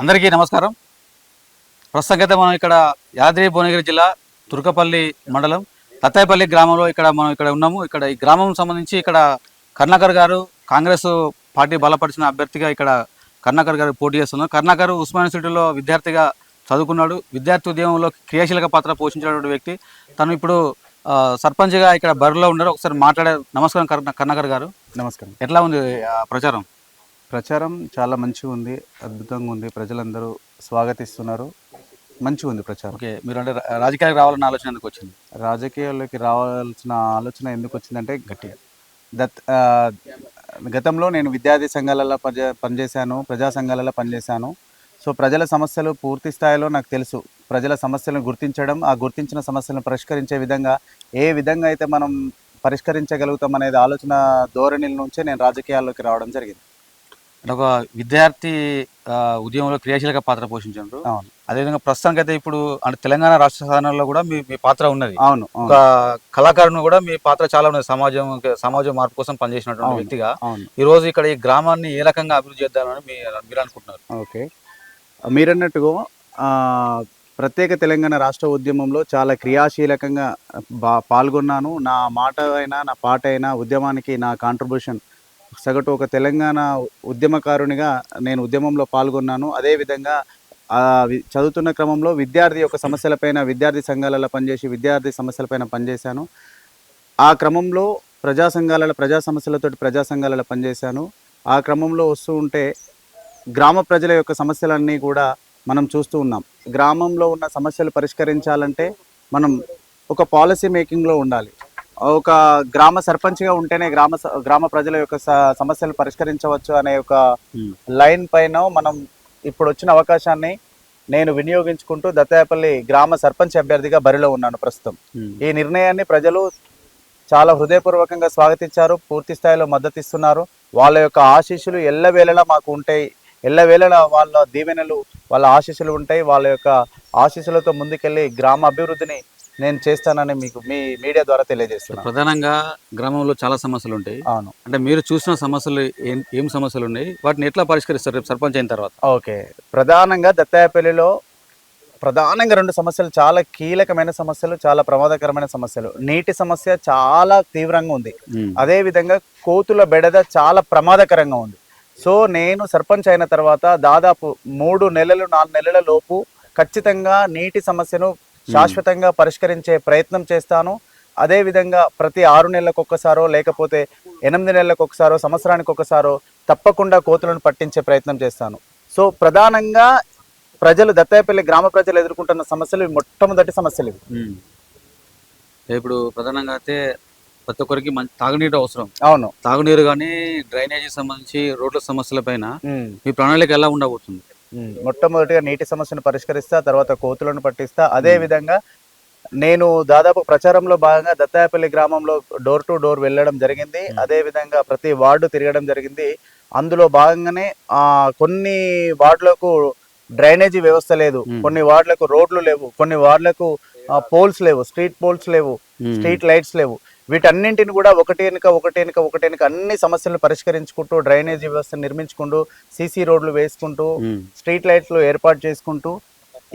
అందరికీ నమస్కారం. ప్రస్తుతం మనం ఇక్కడ యాదాద్రి భువనగిరి జిల్లా తుర్కపల్లి మండలం తత్తాయపల్లి గ్రామంలో ఇక్కడ మనం ఇక్కడ ఉన్నాము. ఇక్కడ ఈ గ్రామం సంబంధించి ఇక్కడ కర్ణాకర్ గారు కాంగ్రెస్ పార్టీ బలపరిచిన అభ్యర్థిగా ఇక్కడ కర్ణాకర్ గారు పోటీ చేస్తున్నారు. కర్ణాకర్ ఉస్మాన్ యూనివర్సిటీలో విద్యార్థిగా చదువుకున్నాడు. విద్యార్థి ఉద్యమంలో క్రియాశీలక పాత్ర పోషించినటువంటి వ్యక్తి. తను ఇప్పుడు సర్పంచ్గా ఇక్కడ బరిలో ఉన్నారు. ఒకసారి మాట్లాడే నమస్కారం కర్ణ కర్ణాకర్ గారు. నమస్కారం. ఎట్లా ఉంది ప్రచారం? ప్రచారం చాలా మంచిగా ఉంది అద్భుతంగా ఉంది. ప్రజలందరూ స్వాగతిస్తున్నారు. మంచిగా ఉంది ప్రచారం. ఓకే మీరు అంటే రాజకీయాలకు రావాలన్న ఆలోచన ఎందుకు వచ్చింది? రాజకీయాల్లోకి రావాల్సిన ఆలోచన ఎందుకు వచ్చిందంటే గట్టిగా దత్ గతంలో నేను విద్యార్థి సంఘాలలో పనిచే పనిచేశాను ప్రజా సంఘాలలో పనిచేశాను. సో ప్రజల సమస్యలు పూర్తి స్థాయిలో నాకు తెలుసు. ప్రజల సమస్యలను గుర్తించడం ఆ గుర్తించిన సమస్యలను పరిష్కరించే విధంగా ఏ విధంగా అయితే మనం పరిష్కరించగలుగుతాం అనేది ఆలోచన ధోరణిల నుంచే నేను రాజకీయాల్లోకి రావడం జరిగింది. అంటే ఒక విద్యార్థి ఉద్యమంలో క్రియాశీలక పాత్ర పోషించారు అవును. అదేవిధంగా ప్రస్తుతానికి అయితే ఇప్పుడు అంటే తెలంగాణ రాష్ట్ర సాధనలో కూడా మీ మీ పాత్ర ఉన్నది. అవును ఒక కళాకారుని కూడా మీ పాత్ర చాలా ఉన్నది. సమాజం సమాజ మార్పు కోసం పనిచేసినటువంటి. వ్యక్తిగా ఈ రోజు ఇక్కడ ఈ గ్రామాన్ని ఏ రకంగా అభివృద్ధి చేద్దామని మీరు అనుకుంటున్నారు? ఓకే. మీరన్నట్టుగా ఆ, ప్రత్యేక తెలంగాణ రాష్ట్ర ఉద్యమంలో చాలా క్రియాశీలకంగా బా పాల్గొన్నాను. నా మాట అయినా నా పాట అయినా ఉద్యమానికి నా కాంట్రిబ్యూషన్ సగటు ఒక తెలంగాణ ఉద్యమకారునిగా నేను ఉద్యమంలో పాల్గొన్నాను. అదేవిధంగా చదువుతున్న క్రమంలో విద్యార్థి యొక్క సమస్యలపైన విద్యార్థి సంఘాలలో పనిచేసి విద్యార్థి సమస్యలపైన పనిచేశాను. ఆ క్రమంలో ప్రజా సంఘాలలో ప్రజా సమస్యలతోటి ప్రజా సంఘాలలో పనిచేశాను. ఆ క్రమంలో వస్తూ ఉంటే గ్రామ ప్రజల యొక్క సమస్యలన్నీ కూడా మనం చూస్తూ ఉన్నాం. గ్రామంలో ఉన్న సమస్యలు పరిష్కరించాలంటే మనం ఒక పాలసీ మేకింగ్లో ఉండాలి. ఒక గ్రామ సర్పంచ్గా ఉంటేనే గ్రామ గ్రామ ప్రజల యొక్క సమస్యలు పరిష్కరించవచ్చు అనే ఒక లైన్ పైన మనం ఇప్పుడు వచ్చిన అవకాశాన్ని నేను వినియోగించుకుంటూ దత్తాయపల్లి గ్రామ సర్పంచ్ అభ్యర్థిగా బరిలో ఉన్నాను ప్రస్తుతం. ఈ నిర్ణయాన్ని ప్రజలు చాలా హృదయపూర్వకంగా స్వాగతించారు పూర్తి స్థాయిలో మద్దతు ఇస్తున్నారు వాళ్ళ యొక్క ఆశీస్సులు ఎల్లవేళలా మాకు ఉంటాయి. ఎల్లవేళలా వాళ్ళ దీవెనలు వాళ్ళ ఆశీస్సులు ఉంటాయి. వాళ్ళ యొక్క ఆశీస్సులతో ముందుకెళ్ళి గ్రామ అభివృద్ధిని నేను చేస్తానని మీకు మీ మీడియా ద్వారా తెలియజేస్తున్నాను. ప్రధానంగా గ్రామంలో చాలా సమస్యలు ఉంటాయి అవును. అంటే మీరు చూసిన సమస్యలు ఏం ఏం సమస్యలు ఉన్నాయి వాటిని ఎట్లా పరిష్కరిస్తారు రేపు సర్పంచ్ అయిన తర్వాత? ఓకే. ప్రధానంగా దత్తాయపల్లిలో ప్రధానంగా రెండు సమస్యలు చాలా కీలకమైన సమస్యలు చాలా ప్రమాదకరమైన సమస్యలు. నీటి సమస్య చాలా తీవ్రంగా ఉంది. అదే విధంగా కోతుల బెడద చాలా ప్రమాదకరంగా ఉంది. సో నేను సర్పంచ్ అయిన తర్వాత దాదాపు మూడు నెలలు నాలుగు నెలల లోపు ఖచ్చితంగా నీటి సమస్యను శాశ్వతంగా పరిష్కరించే ప్రయత్నం చేస్తాను. అదే విధంగా ప్రతి ఆరు నెలలకు ఒక్కసారో లేకపోతే ఎనిమిది నెలలకు ఒకసారో సంవత్సరానికి ఒకసారో తప్పకుండా కోతులను పట్టించే ప్రయత్నం చేస్తాను. సో ప్రధానంగా ప్రజలు దత్తాయపల్లి గ్రామ ప్రజలు ఎదుర్కొంటున్న సమస్యలు మొట్టమొదటి సమస్యలు ఇవి. ఇప్పుడు ప్రధానంగా అయితే ప్రతి ఒక్కరికి మంచి తాగునీరు అవసరం. అవును. తాగునీరు కానీ డ్రైనేజీ సంబంధించి రోడ్ల సమస్యల పైన. మీ ప్రణాళిక ఎలా ఉండబోతుంది? మొట్టమొదటిగా నీటి సమస్యను పరిష్కరిస్తా తర్వాత కోతులను పట్టిస్తా. అదే విధంగా నేను దాదాపు ప్రచారంలో భాగంగా దత్తాయపల్లి గ్రామంలో డోర్ టు డోర్ వెళ్ళడం జరిగింది. అదే విధంగా ప్రతి వార్డు తిరగడం జరిగింది. అందులో భాగంగానే ఆ కొన్ని వార్డులకు డ్రైనేజీ వ్యవస్థ లేదు. కొన్ని వార్డులకు రోడ్లు లేవు. కొన్ని వార్డులకు పోల్స్ లేవు. స్ట్రీట్ పోల్స్ లేవు. స్ట్రీట్ లైట్స్ లేవు. వీటన్నింటిని కూడా ఒకటి వెనుక ఒకటి వెనుక ఒకటి వెనుక అన్ని సమస్యలను పరిష్కరించుకుంటూ డ్రైనేజీ వ్యవస్థ నిర్మించుకుంటూ సీసీ రోడ్లు వేసుకుంటూ. స్ట్రీట్ లైట్స్లు ఏర్పాటు చేసుకుంటూ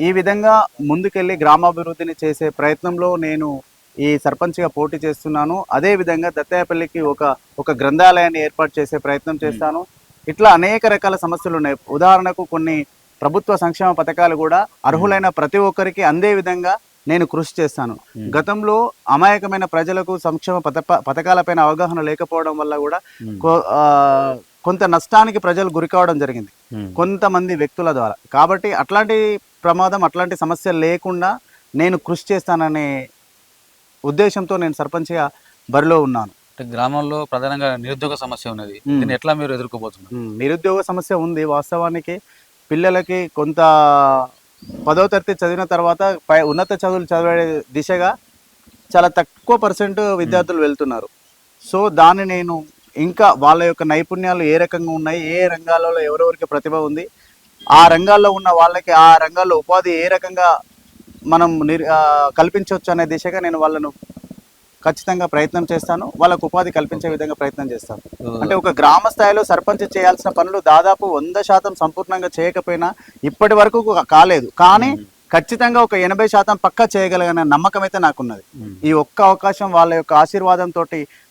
ఈ విధంగా ముందుకెళ్ళి గ్రామాభివృద్ధిని చేసే ప్రయత్నంలో నేను ఈ సర్పంచ్గా పోటీ చేస్తున్నాను. అదే విధంగా దత్తాయపల్లికి ఒక ఒక గ్రంథాలయాన్ని ఏర్పాటు చేసే ప్రయత్నం చేస్తాను. ఇట్లా అనేక రకాల సమస్యలు ఉన్నాయి. ఉదాహరణకు కొన్ని ప్రభుత్వ సంక్షేమ పథకాలు కూడా అర్హులైన ప్రతి ఒక్కరికి అందే విధంగా నేను కృషి చేస్తాను. గతంలో అమాయకమైన ప్రజలకు సంక్షేమ పథక పథకాలపైన అవగాహన లేకపోవడం వల్ల కూడా కొంత నష్టానికి ప్రజలు గురి కావడం జరిగింది. కొంతమంది వ్యక్తుల ద్వారా. కాబట్టి అట్లాంటి ప్రమాదం అట్లాంటి సమస్య లేకుండా నేను కృషి చేస్తాననే ఉద్దేశంతో నేను సర్పంచ్గా బరిలో ఉన్నాను. గ్రామంలో ప్రధానంగా నిరుద్యోగ సమస్య ఉన్నది. దీన్ని ఎట్లా మీరు ఎదుర్కోబోతున్నారు? నిరుద్యోగ సమస్య ఉంది వాస్తవానికి. పిల్లలకి కొంత పదో తరగతి చదివిన తర్వాత పై ఉన్నత చదువులు చదివే దిశగా చాలా తక్కువ పర్సెంట్ విద్యార్థులు వెళ్తున్నారు. సో దాన్ని నేను ఇంకా వాళ్ళ యొక్క నైపుణ్యాలు ఏ రకంగా ఉన్నాయి ఏ రంగాలలో ఎవరెవరికి ప్రతిభ ఉంది ఆ రంగాల్లో ఉన్న వాళ్ళకి ఆ రంగాల్లో ఉపాధి ఏ రకంగా మనం నిర్ కల్పించవచ్చు అనే దిశగా నేను వాళ్ళను ఖచ్చితంగా ప్రయత్నం చేస్తాను. వాళ్ళకు ఉపాధి కల్పించే విధంగా ప్రయత్నం చేస్తాను. అంటే ఒక గ్రామ స్థాయిలో సర్పంచ్ చేయాల్సిన పనులు దాదాపు వంద శాతం సంపూర్ణంగా చేయకపోయినా ఇప్పటి వరకు కాలేదు. కానీ ఖచ్చితంగా ఒక ఎనభై శాతం పక్కా చేయగలిగిన నమ్మకం అయితే నాకున్నది. ఈ ఒక్క అవకాశం వాళ్ళ యొక్క ఆశీర్వాదంతో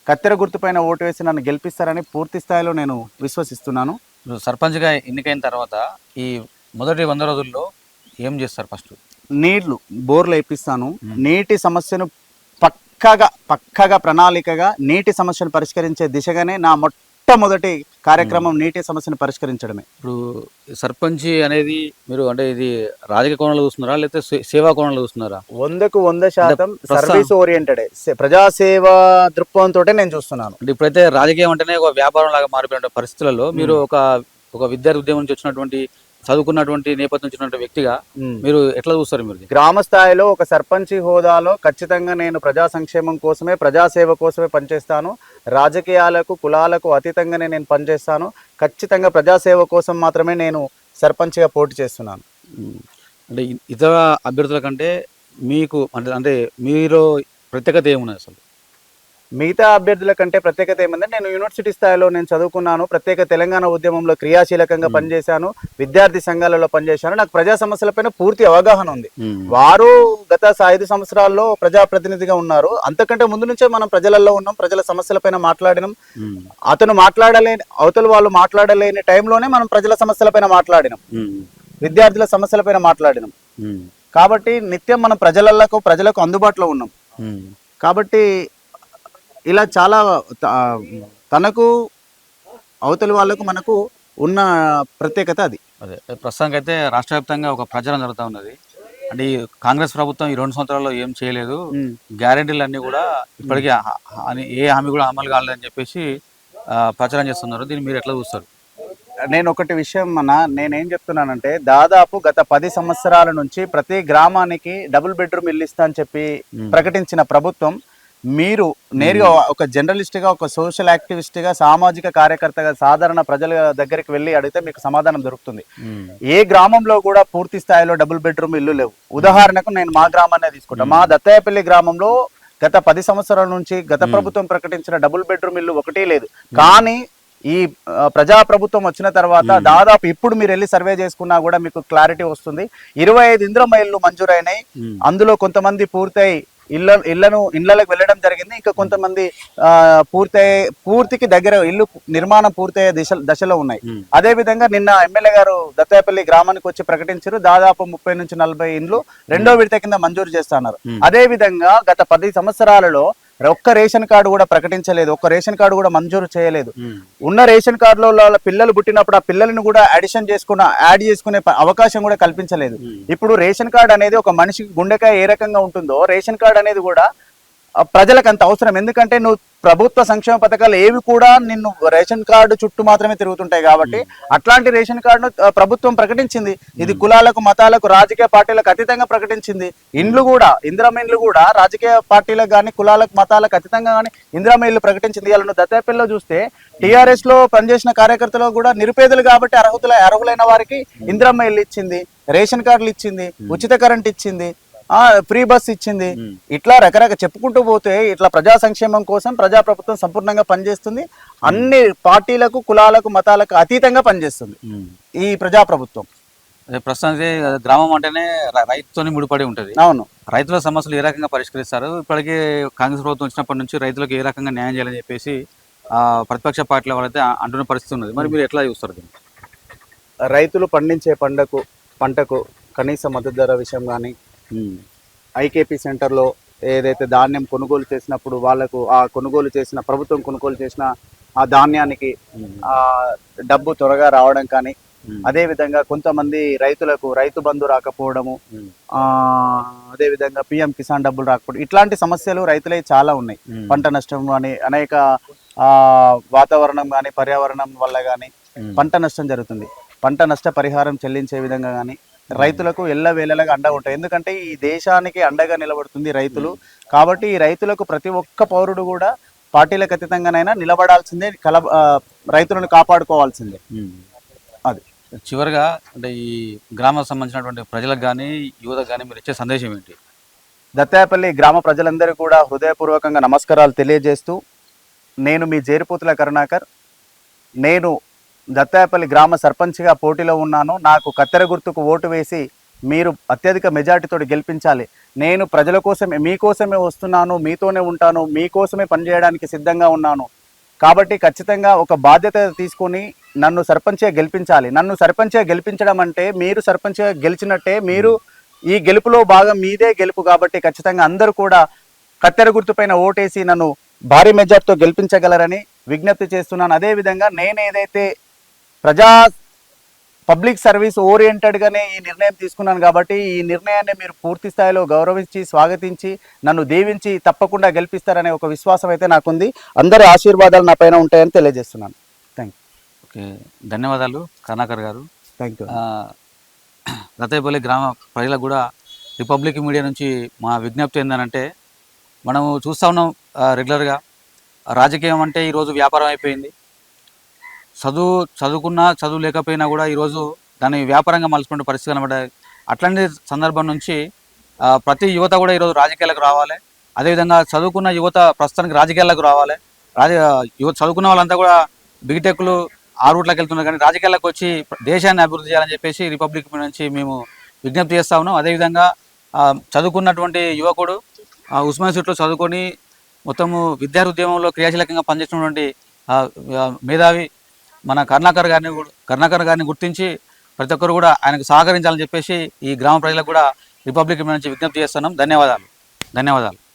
కత్తెర గుర్తుపైన ఓటు వేసి నన్ను గెలిపిస్తారని పూర్తి స్థాయిలో నేను విశ్వసిస్తున్నాను. సర్పంచ్గా ఎన్నికైన తర్వాత ఈ మొదటి వంద రోజుల్లో ఏం చేస్తారు ఫస్ట్? నీళ్ళు బోర్లు వేపిస్తాను. నీటి సమస్యను పక్కగా పక్కగా ప్రణాళికగా నీటి సమస్యను పరిష్కరించే దిశగానే నా మొట్టమొదటి కార్యక్రమం నీటి సమస్యను పరిష్కరించడమే. ఇప్పుడు సర్పంచ్ అనేది మీరు అంటే ఇది రాజకీయ కోణంలో చూస్తున్నారా? లేకపోతే సేవా కోణంలో చూస్తున్నారా? వందకు వంద శాతం సర్వీస్ ఓరియంటెడ్ ప్రజాసేవ దృక్పథంతో నేను చూస్తున్నాను. ఇప్పుడైతే రాజకీయం అంటేనే ఒక వ్యాపారం లాగా మారిపోయిన పరిస్థితులలో మీరు ఒక ఒక విద్యార్థి ఉద్యమం నుంచి వచ్చినటువంటి చదువుకున్నటువంటి నేపథ్యం నుంచి ఉన్నటువంటి వ్యక్తిగా మీరు ఎట్లా చూస్తారు మీరు? గ్రామ స్థాయిలో ఒక సర్పంచి హోదాలో ఖచ్చితంగా నేను ప్రజా సంక్షేమం కోసమే ప్రజాసేవ కోసమే పనిచేస్తాను. రాజకీయాలకు కులాలకు అతీతంగానే నేను పనిచేస్తాను. ఖచ్చితంగా ప్రజాసేవ కోసం మాత్రమే నేను సర్పంచ్గా పోటీ చేస్తున్నాను. అంటే ఇతర అభ్యర్థుల కంటే మీకు అంటే అంటే మీరు ప్రత్యేకత ఏమున్నది అసలు? మిగతా అభ్యర్థుల కంటే ప్రత్యేకత ఏమంటే నేను యూనివర్సిటీ స్థాయిలో నేను చదువుకున్నాను ప్రత్యేక తెలంగాణ ఉద్యమంలో క్రియాశీలకంగా. పనిచేశాను విద్యార్థి సంఘాలలో పనిచేశాను నాకు ప్రజా సమస్యలపైన పూర్తి అవగాహన ఉంది. వారు గత ఐదు సంవత్సరాల్లో ప్రజాప్రతినిధిగా ఉన్నారు అంతకంటే ముందు నుంచే మనం ప్రజలలో ఉన్నాం ప్రజల సమస్యలపైన మాట్లాడినాం. అతను మాట్లాడలేని అవతల వాళ్ళు మాట్లాడలేని టైంలోనే మనం ప్రజల సమస్యలపైన మాట్లాడినాం. విద్యార్థుల సమస్యలపైన మాట్లాడినాం. కాబట్టి నిత్యం మనం ప్రజలకు ప్రజలకు అందుబాటులో ఉన్నాం. కాబట్టి ఇలా చాలా తనకు అవతలి వాళ్ళకు మనకు ఉన్న ప్రత్యేకత అది. అదే ప్రస్తుతానికి అయితే రాష్ట్ర వ్యాప్తంగా ఒక ప్రచారం జరుగుతూ ఉన్నది. అంటే ఈ కాంగ్రెస్ ప్రభుత్వం ఈ రెండు సంవత్సరాల్లో ఏం చేయలేదు. గ్యారెంటీలు అన్నీ కూడా ఇప్పటికీ ఏ హామీ కూడా అమలు కాలేదని చెప్పేసి ప్రచారం చేస్తున్నారు. దీన్ని మీరు ఎట్లా చూస్తారు? నేను ఒకటి విషయం మన నేనేం చెప్తున్నానంటే దాదాపు గత పది సంవత్సరాల నుంచి ప్రతి గ్రామానికి డబుల్ బెడ్రూమ్ ఇల్లు ఇస్తా అని చెప్పి. ప్రకటించిన ప్రభుత్వం మీరు నేరుగా ఒక జర్నలిస్ట్గా ఒక సోషల్ యాక్టివిస్ట్గా సామాజిక కార్యకర్తగా సాధారణ ప్రజల దగ్గరికి వెళ్ళి అడిగితే మీకు సమాధానం దొరుకుతుంది. ఏ గ్రామంలో కూడా పూర్తి స్థాయిలో డబుల్ బెడ్రూమ్ ఇల్లు లేవు ఉదాహరణకు నేను మా గ్రామాన్ని తీసుకుంటా మా దత్తాయపల్లి గ్రామంలో గత పది సంవత్సరాల నుంచి గత. ప్రభుత్వం ప్రకటించిన డబుల్ బెడ్రూమ్ ఇల్లు ఒకటి లేదు కానీ ఈ ప్రజా ప్రభుత్వం వచ్చిన తర్వాత. దాదాపు ఇప్పుడు మీరు వెళ్ళి సర్వే చేసుకున్నా కూడా మీకు క్లారిటీ వస్తుంది ఇరవై ఐదు ఇంద్రమ ఇల్లు మంజూరైనాయి. అందులో కొంతమంది పూర్తయి ఇళ్ళ ఇళ్ళను ఇళ్ళకు వెళ్ళడం జరిగింది ఇంకా కొంతమంది ఆ, పూర్తయి పూర్తికి దగ్గర ఇల్లు నిర్మాణం పూర్తయ్యే దిశ దశలో ఉన్నాయి. అదే విధంగా నిన్న ఎమ్మెల్యే గారు దత్తాపల్లి గ్రామానికి వచ్చి ప్రకటించారు దాదాపు ముప్పై నుంచి నలభై ఇండ్లు రెండో విడత కింద మంజూరు చేస్తున్నారు. అదే విధంగా గత పది సంవత్సరాలలో ఒక్క రేషన్ కార్డు కూడా ప్రకటించలేదు ఒక్క రేషన్ కార్డు కూడా మంజూరు చేయలేదు. ఉన్న రేషన్ కార్డులో పిల్లలు పుట్టినప్పుడు ఆ పిల్లలను కూడా అడిషన్ చేసుకున్న యాడ్ చేసుకునే అవకాశం కూడా కల్పించలేదు. ఇప్పుడు రేషన్ కార్డు అనేది ఒక మనిషికి గుండెకాయ ఏ రకంగా ఉంటుందో రేషన్ కార్డు అనేది కూడా ప్రజలకు అంత అవసరం. ఎందుకంటే నువ్వు ప్రభుత్వ సంక్షేమ పథకాలు ఏవి కూడా నిన్ను రేషన్ కార్డు చుట్టూ మాత్రమే తిరుగుతుంటాయి కాబట్టి అట్లాంటి రేషన్ కార్డును ప్రభుత్వం ప్రకటించింది. ఇది కులాలకు మతాలకు రాజకీయ పార్టీలకు అతీతంగా ప్రకటించింది. ఇండ్లు కూడా ఇందిరమ్మ ఇండ్లు కూడా రాజకీయ పార్టీలకు కానీ కులాలకు మతాలకు అతీతంగా కానీ ఇందిరమ్మ ఇల్లు ప్రకటించింది. ఇలా దత్తాపల్లిలో చూస్తే టిఆర్ఎస్లో పనిచేసిన కార్యకర్తలు కూడా నిరుపేదలు కాబట్టి అర్హుల అర్హులైన వారికి ఇందిరమ్మ ఇల్లు ఇచ్చింది రేషన్ కార్డులు ఇచ్చింది ఉచిత కరెంట్ ఇచ్చింది ఫ్రీ బస్ ఇచ్చింది. ఇట్లా రకరకాల చెప్పుకుంటూ పోతే ఇట్లా ప్రజా సంక్షేమం కోసం ప్రజా ప్రభుత్వం సంపూర్ణంగా పనిచేస్తుంది. అన్ని పార్టీలకు కులాలకు మతాలకు అతీతంగా పనిచేస్తుంది. ఈ ప్రజా ప్రభుత్వం ప్రస్తుతానికి గ్రామం అంటేనే రైతుతోని ముడిపడి ఉంటది. అవును. రైతుల సమస్యలు ఏ రకంగా పరిష్కరిస్తారు? ఇప్పటికీ కాంగ్రెస్ ప్రభుత్వం వచ్చినప్పటి నుంచి రైతులకు ఏ రకంగా న్యాయం చేయాలని చెప్పేసి ఆ, ప్రతిపక్ష పార్టీల వాళ్ళైతే అంటున్న పరిస్థితి ఉన్నది. మరి మీరు ఎట్లా చూస్తారు దీన్ని? రైతులు పండించే పంటకు పంటకు కనీస మద్దతు ధర విషయం కానీ. ఐకేపీ సెంటర్లో ఏదైతే ధాన్యం కొనుగోలు చేసినప్పుడు వాళ్ళకు ఆ కొనుగోలు చేసిన ప్రభుత్వం కొనుగోలు చేసిన ఆ ధాన్యానికి. ఆ డబ్బు త్వరగా రావడం కానీ. అదే విధంగా కొంతమంది రైతులకు రైతు బంధు రాకపోవడము. ఆ అదే విధంగా పిఎం కిసాన్ డబ్బులు రాకపోవడం ఇట్లాంటి సమస్యలు రైతులే చాలా ఉన్నాయి. పంట నష్టం కానీ అనేక ఆ వాతావరణం కానీ పర్యావరణం వల్ల కానీ. పంట నష్టం జరుగుతుంది పంట నష్ట పరిహారం చెల్లించే విధంగా కానీ రైతులకు ఎల్ల వేళలాగా అండగా ఉంటాయి. ఎందుకంటే ఈ దేశానికి అండగా నిలబడుతుంది రైతులు. కాబట్టి ఈ రైతులకు ప్రతి ఒక్క పౌరుడు కూడా పార్టీలకు అతీతంగానైనా నిలబడాల్సిందే కల రైతులను కాపాడుకోవాల్సిందే. అది. చివరిగా అంటే ఈ గ్రామానికి సంబంధించినటువంటి ప్రజలకు కానీ యువతకు కానీ మీరు ఇచ్చే సందేశం ఏంటి? దత్తాయపల్లి గ్రామ ప్రజలందరూ కూడా హృదయపూర్వకంగా నమస్కారాలు తెలియజేస్తూ నేను మీ జేరిపోతుల కరుణాకర్ నేను దత్తాయపల్లి గ్రామ సర్పంచ్గా పోటీలో ఉన్నాను. నాకు కత్తెర గుర్తుకు ఓటు వేసి మీరు అత్యధిక మెజార్టీతో గెలిపించాలి. నేను ప్రజల కోసమే మీకోసమే వస్తున్నాను మీతోనే ఉంటాను మీకోసమే పనిచేయడానికి సిద్ధంగా ఉన్నాను. కాబట్టి ఖచ్చితంగా ఒక బాధ్యత తీసుకొని నన్ను సర్పంచ్గా గెలిపించాలి. నన్ను సర్పంచ్గా గెలిపించడం అంటే మీరు సర్పంచ్గా గెలిచినట్టే మీరు ఈ గెలుపులో భాగం మీదే గెలుపు కాబట్టి ఖచ్చితంగా అందరూ కూడా కత్తెర గుర్తుపైన ఓటేసి నన్ను భారీ మెజార్టీతో గెలిపించగలరని విజ్ఞప్తి చేస్తున్నాను. అదేవిధంగా నేను ఏదైతే ప్రజా పబ్లిక్ సర్వీస్ ఓరియంటెడ్గానే ఈ నిర్ణయం తీసుకున్నాను కాబట్టి ఈ నిర్ణయాన్ని మీరు పూర్తి స్థాయిలో గౌరవించి స్వాగతించి నన్ను దీవించి తప్పకుండా గెలిపిస్తారనే ఒక విశ్వాసం అయితే నాకుంది. అందరి ఆశీర్వాదాలు నా పైన ఉంటాయని తెలియజేస్తున్నాను. Thank okay. ధన్యవాదాలు కరుణాకర్ గారు. థ్యాంక్ యూ ఆ, రతేపల్లి గ్రామ ప్రజలకు కూడా రిపబ్లిక్ మీడియా నుంచి మా విజ్ఞప్తి ఏంటంటే మనము చూస్తూ ఉన్నాం రెగ్యులర్గా. రాజకీయం అంటే ఈరోజు వ్యాపారం అయిపోయింది. చదువు చదువుకున్నా చదువు లేకపోయినా కూడా ఈరోజు దాన్ని వ్యాపారంగా మలుచుకునే పరిస్థితి అనమాట అట్లాంటి సందర్భం నుంచి ప్రతి యువత కూడా ఈరోజు రాజకీయాలకు రావాలి. అదేవిధంగా చదువుకున్న యువత ప్రస్తుతానికి రాజకీయాలకు రావాలి. రాజ యువత చదువుకున్న వాళ్ళంతా కూడా బిగిటెక్లు ఆ రూట్లోకి వెళ్తున్నారు కానీ రాజకీయాలకు వచ్చి దేశాన్ని అభివృద్ధి చేయాలని చెప్పేసి రిపబ్లిక్ నుంచి మేము విజ్ఞప్తి చేస్తా ఉన్నాం. అదేవిధంగా చదువుకున్నటువంటి యువకుడు ఉస్మాన్ సీట్లో చదువుకొని మొత్తము విద్యార్థి ఉద్యమంలో క్రియాశీలకంగా పనిచేసినటువంటి మేధావి మన కర్ణాకర్ గారిని కూడా- గారిని గుర్తించి ప్రతి ఒక్కరు కూడా ఆయనకు సహకరించాలని చెప్పేసి ఈ గ్రామ ప్రజలకు కూడా రిపబ్లిక్ నుంచి విజ్ఞప్తి చేస్తున్నాం. ధన్యవాదాలు. ధన్యవాదాలు.